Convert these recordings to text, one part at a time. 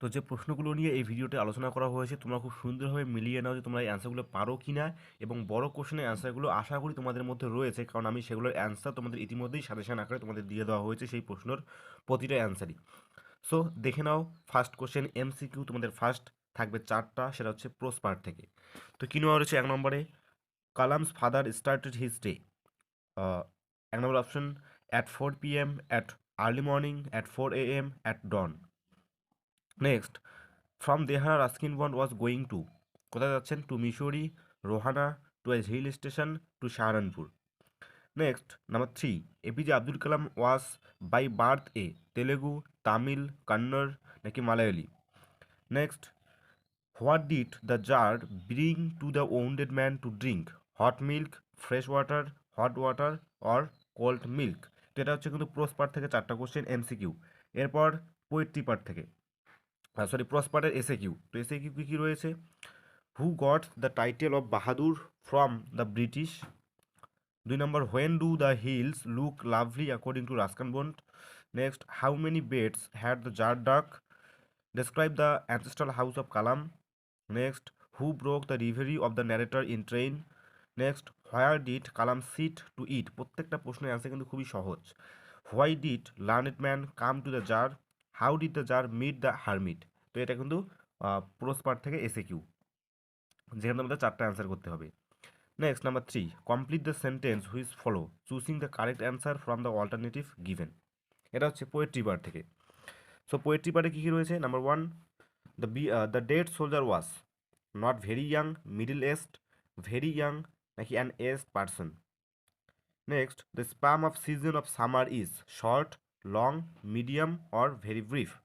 তো যে প্রশ্নগুলো নিয়ে এই ভিডিওতে আলোচনা করা হয়েছে তোমরা খুব সুন্দরভাবে মিলিয়ে নাও যে তোমরা এই অ্যান্সারগুলো পারো কি না এবং বড় কোশ্চেনের অ্যান্সারগুলো আশা করি তোমাদের মধ্যে রয়েছে কারণ আমি সেগুলোর অ্যান্সার তোমাদের ইতিমধ্যেই সাজেশান আকারে তোমাদের দিয়ে দেওয়া হয়েছে সেই প্রশ্নের প্রতিটা অ্যান্সারই সো দেখে নাও ফার্স্ট কোশ্চেন এমসিকিউ তোমাদের ফার্স্ট থাকবে চারটা সেটা হচ্ছে প্রোস পার্ট থেকে তো কী নেওয়া রয়েছে এক নম্বরে Kalam's father started his day এক নম্বর option at four p m at early morning at four a m at dawn next from Dehra Ruskin Bond was going to কোথায় যাচ্ছেন to Mussoorie Rohana to a hill station to Saharanpur next number three APJ Abdul Kalam was by birth a Telugu Tamil Kannada নাকি Malayali next what did the tsar bring to the wounded man to drink hot milk fresh water hot water or cold milk তো এটা হচ্ছে কিন্তু prose part থেকে চারটা question MCQ এরপর poetry part থেকে sorry প্রসপারের এসএ কিউ তো এসএ কিউ কী কী রয়েছে who got the title of Bahadur from the British দুই number when do the hills look lovely according to Ruskin Bond next how many beds had the tsar dug describe the ancestral house of Kalam next who broke the reverie of the narrator in train next where did Kalam sit to eat প্রত্যেকটা প্রশ্নের answer কিন্তু খুবই সহজ why did learned man come to the tsar how did the tsar meet the hermit তো এটা কিন্তু prose part থেকে এসে কিউ যেখানে আমাদের চারটা অ্যান্সার করতে হবে next number three complete the sentence which follow choosing the correct answer from the alternative given এটা হচ্ছে পোয়েট্রি বার থেকে সো পোয়েট্রি বারে কী কী রয়েছে number one the B the dead soldier was not very young middle aged very young নাকি an aged person next the span of season of summer is short long, medium or very brief.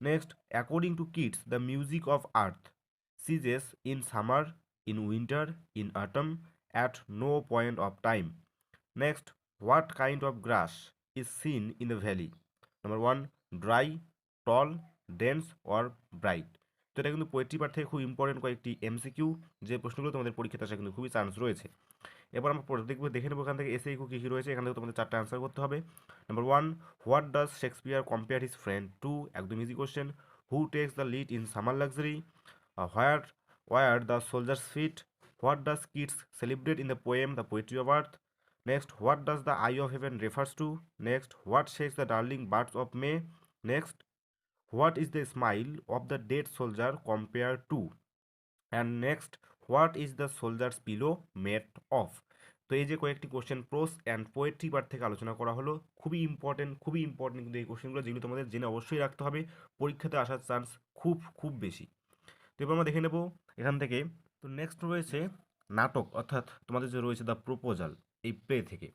Next, according to Keats, the music of earth ceases in summer, in winter, in autumn, at no point of time. Next, what kind of grass is seen in the valley? Number 1, dry, tall, dense or bright. তো এটা কিন্তু poetry part থেকে খুব important কয়েকটি MCQ যে প্রশ্নগুলো তোমাদের পরীক্ষাতে আসা কিন্তু খুবই চান্স রয়েছে এবার আমরা দেখবো দেখে নেবো এখান থেকে এসে ইকু কী কী রয়েছে এখান থেকে তোমাদের চারটা অ্যান্সার করতে হবে number one what does Shakespeare compare his friend to একদম easy question who takes the lead in summer luxury where were the soldiers fit what does kids celebrate in the poem the poetry of earth next what does the eye of heaven refers to next what shakes the darling birds of May next what is the smile of the dead soldier compare to and next what is the soldier pillow mate of তো এই যে কয়েকটি question prose and poetry part থেকে আলোচনা করা হলো খুবই important খুবই ইম্পর্টেন্ট কিন্তু এই কোশ্চেনগুলো যেগুলো তোমাদের জেনে অবশ্যই রাখতে হবে পরীক্ষাতে আসার চান্স খুব খুব বেশি তো এবার আমরা দেখে নেব এখান থেকে তো নেক্সট রয়েছে নাটক অর্থাৎ তোমাদের যে রয়েছে দ্য প্রোপোজাল এই প্লে থেকে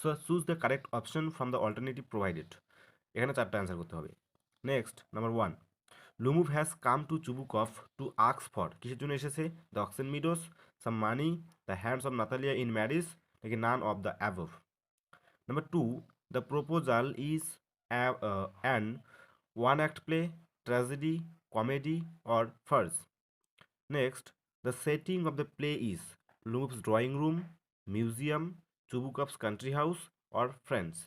so choose the correct option from the alternative provided এখানে চারটা অ্যান্সার করতে হবে next number one Lomov has come to Chubukov to আক্স for কিসের জন্য এসেছে the oxen meadows some money the hands of Natalia in marriage নাকি none of the above number two the proposal is an one act play tragedy comedy or farce next the setting of the play is Lomov's drawing room museum Chubukov's country house or friends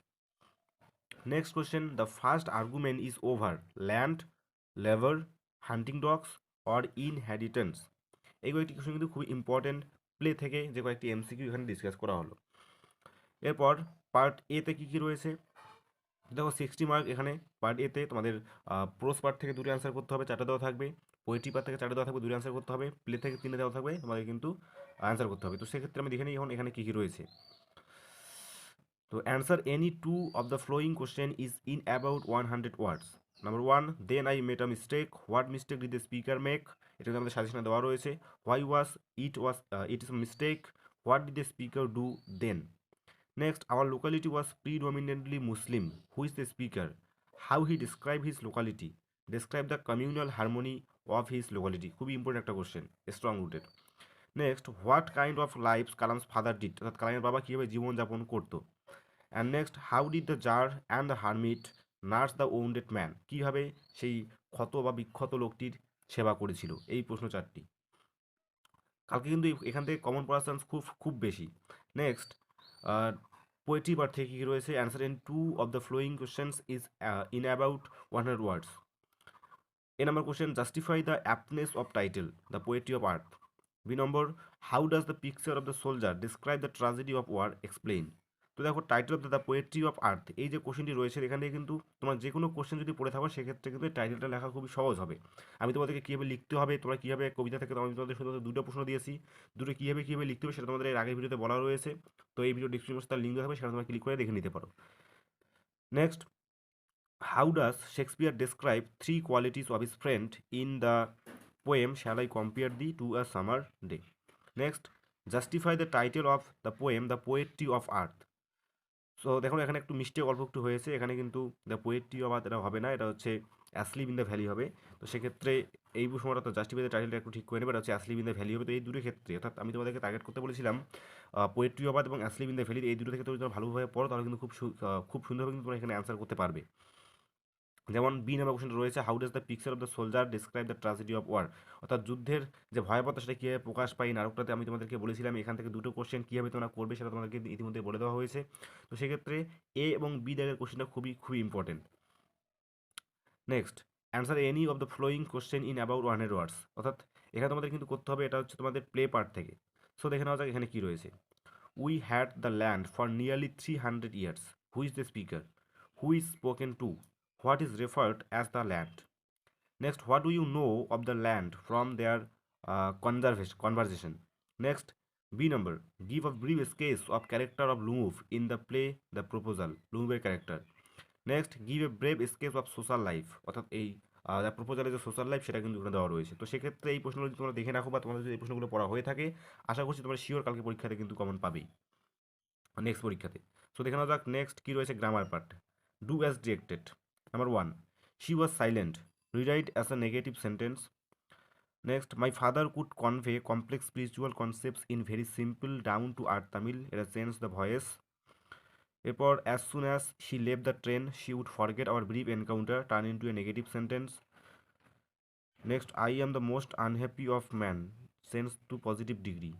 next question, the first argument is over land labour hunting dogs or inheritance. এই কয়েকটি question কিন্তু খুবই important play থেকে যে কয়েকটি MCQ এখানে discuss করা হলো এরপর পার্ট এতে কী কী রয়েছে দেখো সিক্সটি মার্ক এখানে পার্ট এতে তোমাদের প্রোস পার্ট থেকে দূরে অ্যান্সার করতে হবে চারটা দেওয়া থাকবে পোয়েট্রি পার্ট থেকে চারটা দেওয়া থাকবে দূরে অ্যান্সার করতে হবে প্লে থেকে তিনটে দেওয়া থাকবে তোমাদের কিন্তু অ্যান্সার করতে হবে তো সেক্ষেত্রে আমি দেখে নিই এখন এখানে কী কী রয়েছে তো answer any two of the following question is in about one hundred words number one then I made a mistake what mistake did the speaker make এটা আমাদের সাজেশনে দেওয়া রয়েছে why was it was it his mistake what did the speaker do then next our locality was predominantly Muslim who's the speaker how he describe his locality describe the communal harmony of his locality খুবই important একটা question strong rooted next what kind of life Kalam's father did অর্থাৎ কালামের বাবা কীভাবে জীবনযাপন করতো and next how did the tsar and the hermit nurse the wounded man কীভাবে সেই ক্ষত বা বিক্ষত লোকটির সেবা করেছিল এই প্রশ্ন চারটি কালকে কিন্তু এখান থেকে কমন পড়ার চান্স খুব খুব বেশি নেক্সট পোয়েট্রি বার থেকে কী রয়েছে answer any two of the following questions is in about one hundred words A number question justify the aptness of title the poetry of earth B number how does the picture of the soldier describe the tragedy of war explain তো দেখো title of the poetry of earth এই যে কোশ্চেনটি রয়েছে এখানে কিন্তু তোমার যে কোনো কোশ্চেন যদি পড়ে থাকো সেক্ষেত্রে কিন্তু টাইটেলটা লেখা খুবই সহজ হবে আমি তোমাদেরকে কীভাবে লিখতে হবে তোমরা কীভাবে কবিতা থেকে আমি তোমাদের শুধু দুটো প্রশ্ন দিয়েছি দুটো কীভাবে কীভাবে লিখতে হবে সেটা তোমাদের এর আগের ভিডিওতে বলা রয়েছে তো এই ভিডিও ডিসক্রিপশন তার লিঙ্ক হবে সেটা তোমরা ক্লিক করে দেখে নিতে পারো next how does Shakespeare describe three qualities of his friend in the poem shall I compare thee to a summer day next justify the title of the poem the poetry of earth so দেখুন এখানে একটু মিষ্টি গল্প একটু হয়েছে এখানে কিন্তু the poetry অবাদ এটা হবে না এটা হচ্ছে অ্যাসলিভ ইন দ্য ভ্যালি হবে তো সেক্ষেত্রে এই সময়টা তো জাস্টিফাইদের টাইটেলটা একটু ঠিক করে নেবে এটা হচ্ছে অ্যাসলিভ ইন দ্য ভ্যালি হবে তো এই দুটো ক্ষেত্রে অর্থাৎ আমি তোমাদেরকে টার্গেট করতে বলেছিলাম পোয়েট্রি অবাদ এবং অ্যাসলিভ ইন দ্য ভ্যালি এই দুটো থেকে তুমি তোমার ভালোভাবে পড়ো তাহলে কিন্তু খুব খুব সুন্দরভাবে কিন্তু তোমরা এখানে অ্যান্সার করতে পারবে যেমন বি নামে কোশ্চেন রয়েছে how does the picture of the soldier describe the tragedy of war অর্থাৎ যুদ্ধের যে ভয়াবহতা সেটা কীভাবে প্রকাশ পায় নাটকটাতে আমি তোমাদেরকে বলেছিলাম এখান থেকে দুটো কোশ্চেন কীভাবে তোমরা করবে সেটা তোমাদেরকে ইতিমধ্যে বলে দেওয়া হয়েছে তো সেক্ষেত্রে এ এবং বি দাগের কোশ্চেনটা খুবই খুবই important next answer any of the following question in about one hundred words অর্থাৎ এখানে তোমাদের কিন্তু করতে হবে এটা হচ্ছে তোমাদের প্লে পার্ট থেকে সো দেখে নেওয়া যাক এখানে কী রয়েছে we had the land for nearly three hundred years who's the speaker who's spoken to what is referred as the land. Next, what do you know of the land from their uh, conversation? Next, B number, give a brief sketch of character of Louvre in the play The Proposal, Louvreর character. Next give a brief sketch of social life অর্থাৎ এই the প্রপোজালের যে social life সেটা কিন্তু ওখানে দেওয়া রয়েছে তো সেক্ষেত্রে এই প্রশ্নগুলো যদি তোমরা দেখে রাখো বা তোমাদের যদি এই প্রশ্নগুলো পড়া হয়ে থাকে আশা করছি তোমরা শিওর কালকে পরীক্ষাতে কিন্তু কমন পাবেই নেক্সট পরীক্ষাতে সো দেখে নেওয়া যাক নেক্সট কী রয়েছে grammar part do as directed Number one, she was silent. Rewrite as a negative sentence. Next, my father could convey complex spiritual concepts in very simple, down to earth Tamil. It has changed the voice. এরপর as soon as she left the train, she would forget our brief encounter, turn into a negative sentence. Next, I am the most unhappy of man, sense to positive degree.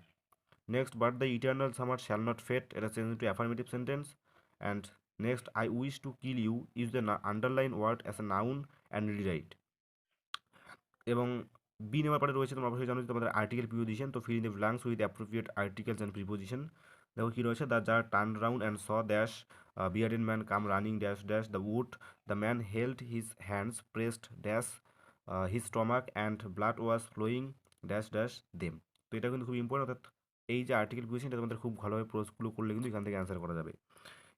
Next, but the eternal summer shall not fade, it has changed into affirmative sentence. And next I wish to kill you use the underline word as a noun and write এবং B নেওয়ার পরে রয়েছে তোমরা অবশ্যই জানো যে তোমাদের article preposition তো fill in the blanks with appropriate articles and preposition দেখো কী রয়েছে দ্য যার turn round and saw dash in man come running dash dash the wood the man held his hands pressed dash his stomach and blood was flowing dash dash them তো এটা কিন্তু খুব important অর্থাৎ এই যে article preposition এটা তোমাদের খুব ভালোভাবে প্রোজগুলো করলে কিন্তু এখান থেকে অ্যান্সার করা যাবে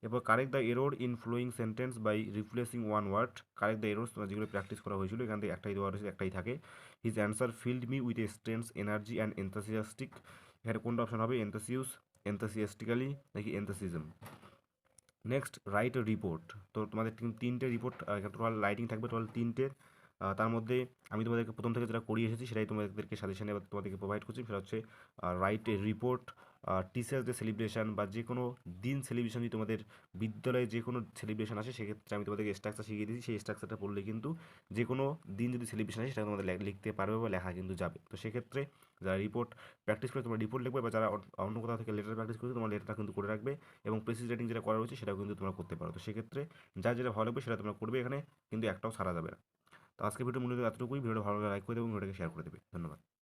এরপর correct the error in following sentence by replacing one word correct the error যেগুলো প্র্যাকটিস করা হয়েছিল এখান থেকে একটাই দেওয়া রয়েছে একটাই থাকে his answer filled me with a strange energy and enthusiastic এখানে কোনটা অপশন হবে এন্থাসিউস এন্থাসিয়াস্টিক্যালি নাকি এন্থাসিজম নেক্সট রাইট রিপোর্ট তো তোমাদের তিনটে রিপোর্ট টোটাল লাইটিং থাকবে টোটাল তিনটে তার মধ্যে আমি তোমাদেরকে প্রথম থেকে যেটা করিয়ে এসেছি সেটাই তোমাদেরকে সাজেশানে তোমাদেরকে প্রোভাইড করছি সেটা হচ্ছে write a report teachers day celebration বা যে কোনো দিন সেলিব্রেশন যদি তোমাদের বিদ্যালয়ে যে কোনো সেলিব্রেশন আসে সেক্ষেত্রে আমি তোমাদেরকে স্ট্রাকচার শিখিয়ে দিচ্ছি সেই স্ট্রাকচারটা পড়লে কিন্তু যে কোনো দিন যদি সেলিব্রেশন আসে সেটা তোমাদের লিখতে পারবে বা লেখা কিন্তু যাবে তো সেক্ষেত্রে যারা রিপোর্ট প্র্যাকটিস করে তোমরা রিপোর্ট লিখবে বা যারা অন্য কোথাও থেকে লেটার প্র্যাকটিস করছে তোমার লেটারটা কিন্তু করে রাখবে এবং প্রেসিস রেটিং যেটা করা রয়েছে সেটাও কিন্তু তোমরা করতে পারো তো সেক্ষেত্রে যা যেটা ভালো লাগবে সেটা তোমরা করবে এখানে কিন্তু একটাও সারা যাবে না তো আজকে ভিডিও মূলত এতটুকুই ভিডিও ভালো লাগে লাইক করে দেবে এবং ভিডিওটাকে শেয়ার করে দেবে ধন্যবাদ